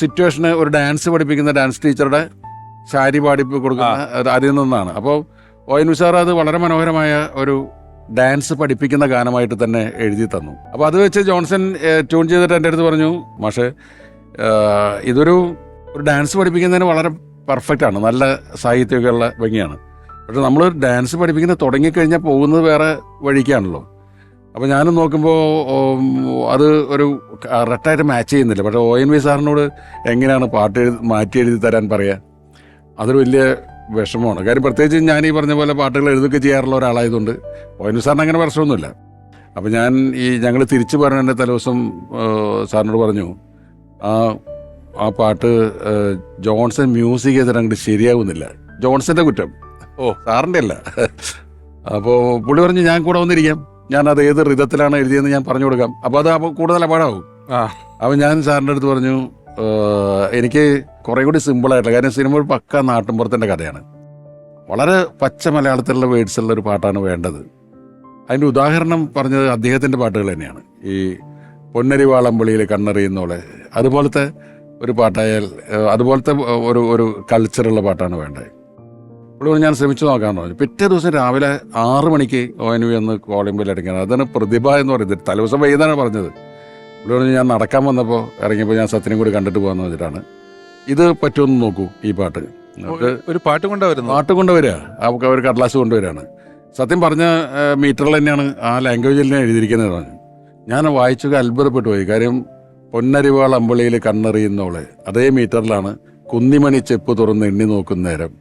സിറ്റുവേഷന് ഒരു ഡാൻസ് പഠിപ്പിക്കുന്ന ഡാൻസ് ടീച്ചറുടെ ശാരി പാടി കൊടുക്കുന്ന അത് അതിൽ നിന്നാണ്. അപ്പോൾ ഒ എൻ വി സാർ അത് വളരെ മനോഹരമായ ഒരു ഡാൻസ് പഠിപ്പിക്കുന്ന ഗാനമായിട്ട് തന്നെ എഴുതി തന്നു. അപ്പോൾ അത് വെച്ച് ജോൺസൺ ട്യൂൺ ചെയ്തിട്ട് എന്റെ അടുത്ത് പറഞ്ഞു പക്ഷേ ഇതൊരു ഒരു ഡാൻസ് പഠിപ്പിക്കുന്നതിന് വളരെ പെർഫെക്റ്റ് ആണ്. നല്ല സാഹിത്യമൊക്കെയുള്ള ഭംഗിയാണ്. പക്ഷെ നമ്മൾ ഡാൻസ് പഠിപ്പിക്കുന്നത് തുടങ്ങിക്കഴിഞ്ഞാൽ പോകുന്നത് വേറെ വഴിക്കാണല്ലോ. അപ്പോൾ ഞാനും നോക്കുമ്പോൾ അത് ഒരു റെട്ടായിട്ട് മാച്ച് ചെയ്യുന്നില്ല. പക്ഷേ ഒ എൻ വി സാറിനോട് എങ്ങനെയാണ് പാട്ട് എഴുതി മാറ്റി എഴുതി തരാൻ പറയുക അതൊരു വലിയ വിഷമമാണ്. കാര്യം പ്രത്യേകിച്ച് ഞാൻ ഈ പറഞ്ഞ പോലെ പാട്ടുകൾ എഴുതുകയൊക്കെ ചെയ്യാറുള്ള ഒരാളായതുകൊണ്ട് ഒ എൻ വി സാറിന് അങ്ങനെ പ്രശ്നമൊന്നുമില്ല. അപ്പോൾ ഞാൻ ഈ ഞങ്ങൾ തിരിച്ചു പറഞ്ഞതിന്റെ തലേദിവസം ദിവസം സാറിനോട് പറഞ്ഞു ആ ആ പാട്ട് ജോൺസൺ മ്യൂസിക് ചെയ്തിട്ട് അങ്ങോട്ട് ശരിയാവുന്നില്ല. ജോൺസന്റെ കുറ്റം. ഓ സാറിന്റെ അല്ല. അപ്പോൾ പുള്ളി പറഞ്ഞു ഞാൻ കൂടെ വന്നിരിക്കാം. ഞാൻ അത് ഏത് റിതത്തിലാണ് എഴുതിയെന്ന് ഞാൻ പറഞ്ഞു കൊടുക്കാം. അപ്പോൾ അത് അപ്പോൾ കൂടുതൽ അപകടമാവും. അപ്പോൾ ഞാൻ സാറിന്റെ അടുത്ത് പറഞ്ഞു എനിക്ക് കുറേ കൂടി സിമ്പിളായിട്ടുള്ള കാര്യം സിനിമ ഒരു പക്ക നാട്ടിൻപുറത്തിന്റെ കഥയാണ്. വളരെ പച്ച മലയാളത്തിലുള്ള വേർഡ്സുള്ള ഒരു പാട്ടാണ് വേണ്ടത്. അതിന്റെ ഉദാഹരണം പറഞ്ഞത് അദ്ദേഹത്തിന്റെ പാട്ടുകൾ തന്നെയാണ്. ഈ പൊന്നരി വാളമ്പളിയിൽ കണ്ണറിയുന്നോളെ അതുപോലത്തെ ഒരു പാട്ടായാൽ അതുപോലത്തെ ഒരു ഒരു കൾച്ചറുള്ള പാട്ടാണ് വേണ്ടത്. പുള്ളി ഞാൻ ശ്രമിച്ചു നോക്കാമെന്ന് പറഞ്ഞു. പിറ്റേ ദിവസം രാവിലെ ആറ് മണിക്ക് ഒ എൻ വി എന്ന് കോളിംഗ് ബില്ല് ഇറങ്ങിയത് അതാണ് പ്രതിഭ എന്ന് പറയുന്നത്. തലേദിവസം വൈകുന്നേരം പറഞ്ഞത്. പുള്ളി പറഞ്ഞു ഞാൻ നടക്കാൻ വന്നപ്പോൾ ഇറങ്ങിയപ്പോൾ ഞാൻ സത്യനും കൂടി കണ്ടിട്ട് പോകാമെന്ന് വെച്ചിട്ടാണ് ഇത് പറ്റുമെന്ന് നോക്കൂ ഈ പാട്ട്. ഒരു പാട്ട് കൊണ്ടുവരുന്നു? പാട്ട് കൊണ്ടുവരിക. അവർക്ക് അവർ കടലാസ് കൊണ്ടുവരികയാണ്. സത്യം പറഞ്ഞ മീറ്ററിൽ തന്നെയാണ് ആ ലാംഗ്വേജിൽ തന്നെ എഴുതിയിരിക്കുന്നത് പറഞ്ഞു ഞാൻ വായിച്ചൊക്കെ അത്ഭുതപ്പെട്ടു പോയി. കാര്യം പൊന്നരിവാൾ അമ്പളിയിൽ കണ്ണെറിയുന്നോളെ അതേ മീറ്ററിലാണ് കുന്നിമണി ചെപ്പ് തുറന്ന് എണ്ണി നോക്കുന്ന നേരം.